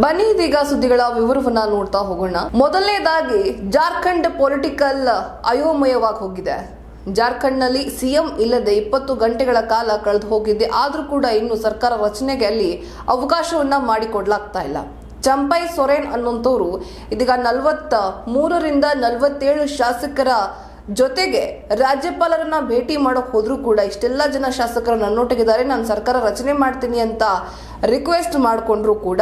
ಬನ್ನಿ ಇದೀಗ ಸುದ್ದಿಗಳ ವಿವರವನ್ನ ನೋಡ್ತಾ ಹೋಗೋಣ. ಮೊದಲನೇದಾಗಿ, ಜಾರ್ಖಂಡ್ ಪೊಲಿಟಿಕಲ್ ಅಯೋಮಯವಾಗಿ ಹೋಗಿದೆ. ಜಾರ್ಖಂಡ್ನಲ್ಲಿ ಸಿಎಂ ಇಲ್ಲದೆ ಇಪ್ಪತ್ತು ಗಂಟೆಗಳ ಕಾಲ ಕಳೆದು ಹೋಗಿದೆ. ಆದರೂ ಕೂಡ ಇನ್ನು ಸರ್ಕಾರ ರಚನೆಗೆ ಅಲ್ಲಿ ಅವಕಾಶವನ್ನ ಮಾಡಿಕೊಡ್ಲಾಗ್ತಾ ಇಲ್ಲ. ಚಂಪೈ ಸೊರೇನ್ ಅನ್ನುವಂಥವ್ರು ಇದೀಗ ನಲವತ್ತ ಮೂರರಿಂದ ನಲವತ್ತೇಳು ಶಾಸಕರ ಜೊತೆಗೆ ರಾಜ್ಯಪಾಲರನ್ನ ಭೇಟಿ ಮಾಡೋಕೆ ಹೋದ್ರೂ ಕೂಡ ಇಷ್ಟೆಲ್ಲ ಜನ ಶಾಸಕರು ನನ್ನೊಟ್ಟಿಗಿದ್ದಾರೆ ನಾನು ಸರ್ಕಾರ ರಚನೆ ಮಾಡ್ತೀನಿ ಅಂತ ರಿಕ್ವೆಸ್ಟ್ ಮಾಡಿಕೊಂಡ್ರು ಕೂಡ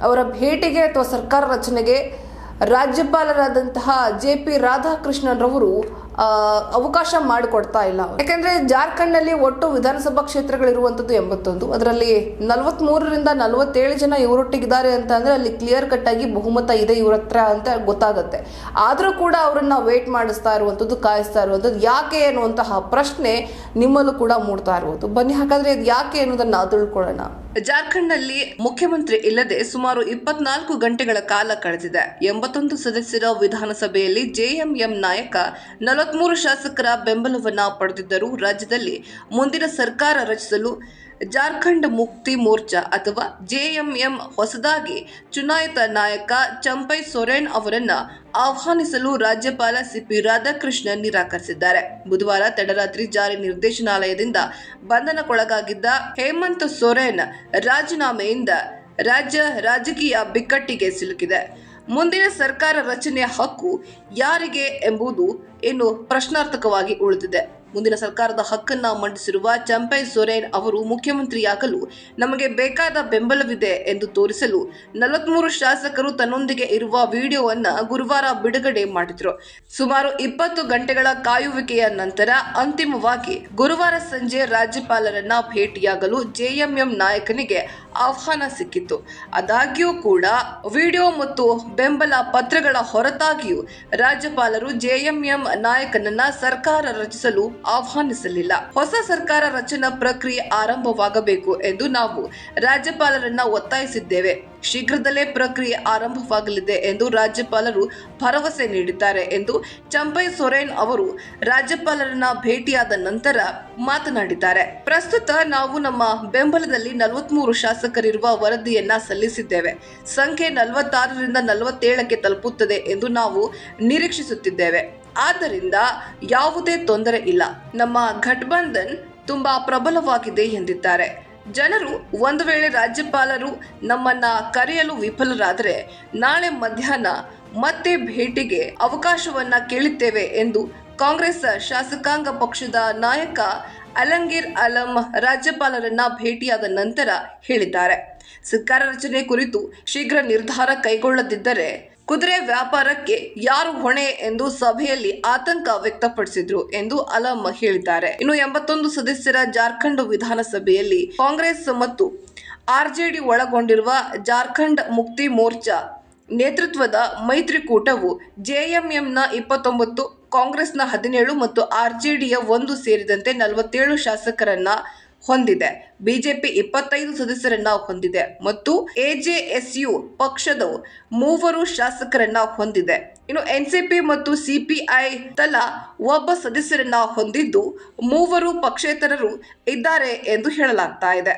ಅವರ ಭೇಟಿಗೆ ಅಥವಾ ಸರ್ಕಾರ ರಚನೆಗೆ ರಾಜ್ಯಪಾಲರಾದಂತಹ ಜೆ ಪಿ ರಾಧಾಕೃಷ್ಣನ್ ರವರು ಆ, ಅವಕಾಶ ಮಾಡಿಕೊಡ್ತಾ ಇಲ್ಲ ಯಾಕಂದ್ರೆ ಜಾರ್ಖಂಡ್ನಲ್ಲಿ ಒಟ್ಟು ವಿಧಾನಸಭಾ ಕ್ಷೇತ್ರಗಳಿರುವಂತದ್ದು ಎಂಬತ್ತೊಂದು. ಅದರಲ್ಲಿ ನಲವತ್ತ್ಮೂರರಿಂದ ನಲವತ್ತೇಳು ಜನ ಇವರೊಟ್ಟಿಗಿದ್ದಾರೆ ಅಂತ ಅಂದ್ರೆ ಅಲ್ಲಿ ಕ್ಲಿಯರ್ ಕಟ್ ಆಗಿ ಬಹುಮತ ಇದೆ ಇವ್ರ ಹತ್ರ ಅಂತ ಗೊತ್ತಾಗುತ್ತೆ. ಆದರೂ ಕೂಡ ಅವರನ್ನ ವೇಟ್ ಮಾಡಿಸ್ತಾ ಇರುವಂತದ್ದು ಕಾಯಿಸ್ತಾ ಇರುವಂತದ್ದು ಯಾಕೆ ಅನ್ನುವಂತಹ ಪ್ರಶ್ನೆ ನಿಮ್ಮಲ್ಲೂ ಕೂಡ ಮೂಡ್ತಾ ಇರುವುದು ಬನ್ನಿ, ಹಾಗಾದ್ರೆ ಇದು ಯಾಕೆ ಅನ್ನೋದನ್ನ ತಿಳ್ಕೊಳ್ಳೋಣ. ಜಾರ್ಖಂಡ್ನಲ್ಲಿ ಮುಖ್ಯಮಂತ್ರಿ ಇಲ್ಲದೆ ಸುಮಾರು ಇಪ್ಪತ್ನಾಲ್ಕು ಗಂಟೆಗಳ ಕಾಲ ಕಳೆದಿದೆ. ಎಂಬತ್ತೊಂದು ಸದಸ್ಯರ ವಿಧಾನಸಭೆಯಲ್ಲಿ ಜೆಎಂಎಂ ನಾಯಕ ನಲವತ್ಮೂರು ಶಾಸಕರ ಬೆಂಬಲವನ್ನ ಪಡೆದಿದ್ದರೂ ರಾಜ್ಯದಲ್ಲಿ ಮುಂದಿನ ಸರ್ಕಾರ ರಚಿಸಲು ಜಾರ್ಖಂಡ್ ಮುಕ್ತಿ ಮೋರ್ಚಾ ಅಥವಾ ಜೆಎಂಎಂ ಹೊಸದಾಗಿ ಚುನಾಯಿತ ನಾಯಕ ಚಂಪೈ ಸೊರೇನ್ ಅವರನ್ನ ಆಹ್ವಾನಿಸಲು ರಾಜ್ಯಪಾಲ ಸಿಪಿ ರಾಧಾಕೃಷ್ಣನ್ ನಿರಾಕರಿಸಿದ್ದಾರೆ. ಬುಧವಾರ ತಡರಾತ್ರಿ ಜಾರಿ ನಿರ್ದೇಶನಾಲಯದಿಂದ ಬಂಧನಕ್ಕೊಳಗಾಗಿದ್ದ ಹೇಮಂತ್ ಸೊರೇನ್ ರಾಜೀನಾಮೆಯಿಂದ ರಾಜ್ಯ ರಾಜಕೀಯ ಬಿಕ್ಕಟ್ಟಿಗೆ ಸಿಲುಕಿದೆ. ಮುಂದಿನ ಸರ್ಕಾರ ರಚನೆಯ ಹಕ್ಕು ಯಾರಿಗೆ ಎಂಬುದು ಇನ್ನು ಪ್ರಶ್ನಾರ್ಥಕವಾಗಿ ಉಳಿದಿದೆ. ಮುಂದಿನ ಸರ್ಕಾರದ ಹಕ್ಕನ್ನ ಮಂಡಿಸಿರುವ ಚಂಪೈ ಸೊರೇನ್ ಅವರು ಮುಖ್ಯಮಂತ್ರಿಯಾಗಲು ನಮಗೆ ಬೇಕಾದ ಬೆಂಬಲವಿದೆ ಎಂದು ತೋರಿಸಲು ನಲವತ್ಮೂರು ಶಾಸಕರು ತನ್ನೊಂದಿಗೆ ಇರುವ ವಿಡಿಯೋವನ್ನ ಗುರುವಾರ ಬಿಡುಗಡೆ ಮಾಡಿದರು. ಸುಮಾರು ಇಪ್ಪತ್ತು ಗಂಟೆಗಳ ಕಾಯುವಿಕೆಯ ನಂತರ ಅಂತಿಮವಾಗಿ ಗುರುವಾರ ಸಂಜೆ ರಾಜ್ಯಪಾಲರನ್ನ ಭೇಟಿಯಾಗಲು ಜೆಎಂಎಂ ನಾಯಕನಿಗೆ ಆಹ್ವಾನ ಸಿಕ್ಕಿತ್ತು ಆದಾಗ್ಯೂ ಕೂಡ ವಿಡಿಯೋ ಮತ್ತು ಬೆಂಬಲ ಪತ್ರಗಳ ಹೊರತಾಗಿಯೂ ರಾಜ್ಯಪಾಲರು ಜೆಎಂಎಂ ನಾಯಕನನ್ನ ಸರ್ಕಾರ ರಚಿಸಲು ಆಹ್ವಾನಿಸಲಿಲ್ಲ. ಹೊಸ ಸರ್ಕಾರ ರಚನಾ ಪ್ರಕ್ರಿಯೆ ಆರಂಭವಾಗಬೇಕು ಎಂದು ನಾವು ರಾಜ್ಯಪಾಲರನ್ನ ಒತ್ತಾಯಿಸಿದ್ದೇವೆ. ಶೀಘ್ರದಲ್ಲೇ ಪ್ರಕ್ರಿಯೆ ಆರಂಭವಾಗಲಿದೆ ಎಂದು ರಾಜ್ಯಪಾಲರು ಭರವಸೆ ನೀಡಿದ್ದಾರೆ ಎಂದು ಚಂಪೈ ಸೊರೇನ್ ಅವರು ರಾಜ್ಯಪಾಲರನ್ನ ಭೇಟಿಯಾದ ನಂತರ ಮಾತನಾಡಿದ್ದಾರೆ. ಪ್ರಸ್ತುತ ನಾವು ನಮ್ಮ ಬೆಂಬಲದಲ್ಲಿ ನಲವತ್ಮೂರು ಶಾಸಕರಿರುವ ವರದಿಯನ್ನ ಸಲ್ಲಿಸಿದ್ದೇವೆ. ಸಂಖ್ಯೆ ನಲವತ್ತಾರರಿಂದ ನಲವತ್ತೇಳಕ್ಕೆ ತಲುಪುತ್ತದೆ ಎಂದು ನಾವು ನಿರೀಕ್ಷಿಸುತ್ತಿದ್ದೇವೆ. ಆದ್ದರಿಂದ ಯಾವುದೇ ತೊಂದರೆ ಇಲ್ಲ. ನಮ್ಮ ಘಟ್ಬಂಧನ್ ತುಂಬಾ ಪ್ರಬಲವಾಗಿದೆ ಎಂದಿದ್ದಾರೆ. ಜನರು ಒಂದು ವೇಳೆ ರಾಜ್ಯಪಾಲರು ನಮ್ಮನ್ನ ಕರೆಯಲು ವಿಫಲರಾದರೆ ನಾಳೆ ಮಧ್ಯಾಹ್ನ ಮತ್ತೆ ಭೇಟಿಗೆ ಅವಕಾಶವನ್ನ ಕೇಳುತ್ತೇವೆ ಎಂದು ಕಾಂಗ್ರೆಸ್ ಶಾಸಕಾಂಗ ಪಕ್ಷದ ನಾಯಕ ಅಲಂಗೀರ್ ಅಲಂ ರಾಜ್ಯಪಾಲರನ್ನ ಭೇಟಿಯಾದ ನಂತರ ಹೇಳಿದ್ದಾರೆ. ಸರ್ಕಾರ ರಚನೆ ಕುರಿತು ಶೀಘ್ರ ನಿರ್ಧಾರ ಕೈಗೊಳ್ಳದಿದ್ದರೆ ಕುದುರೆ ವ್ಯಾಪಾರಕ್ಕೆ ಯಾರು ಹೊಣೆ ಎಂದು ಸಭೆಯಲ್ಲಿ ಆತಂಕ ವ್ಯಕ್ತಪಡಿಸಿದ್ರು ಎಂದು ಅಲಂ ಹೇಳಿದ್ದಾರೆ. ಇನ್ನು ಎಂಬತ್ತೊಂದು ಸದಸ್ಯರ ಜಾರ್ಖಂಡ್ ವಿಧಾನಸಭೆಯಲ್ಲಿ ಕಾಂಗ್ರೆಸ್ ಮತ್ತು ಆರ್ಜೆಡಿ ಒಳಗೊಂಡಿರುವ ಜಾರ್ಖಂಡ್ ಮುಕ್ತಿ ಮೋರ್ಚಾ ನೇತೃತ್ವದ ಮೈತ್ರಿಕೂಟವು ಜೆಎಂಎಂನ ಇಪ್ಪತ್ತೊಂಬತ್ತು, ಕಾಂಗ್ರೆಸ್ನ ಹದಿನೇಳು ಮತ್ತು ಆರ್ಜೆಡಿಯ ಒಂದು ಸೇರಿದಂತೆ ನಲವತ್ತೇಳು ಶಾಸಕರನ್ನ ಹೊಂದಿದೆ. ಬಿಜೆಪಿ ಇಪ್ಪತ್ತೈದು ಸದಸ್ಯರನ್ನ ಹೊಂದಿದೆ ಮತ್ತು ಎಜೆಎಸ್ಯು ಪಕ್ಷದ ಮೂವರು ಶಾಸಕರನ್ನ ಹೊಂದಿದೆ. ಇನ್ನು ಎನ್ಸಿಪಿ ಮತ್ತು ಸಿಪಿಐ ತಲಾ ಒಬ್ಬ ಸದಸ್ಯರನ್ನ ಹೊಂದಿದ್ದು ಮೂವರು ಪಕ್ಷೇತರರು ಇದ್ದಾರೆ ಎಂದು ಹೇಳಲಾಗ್ತಾ ಇದೆ.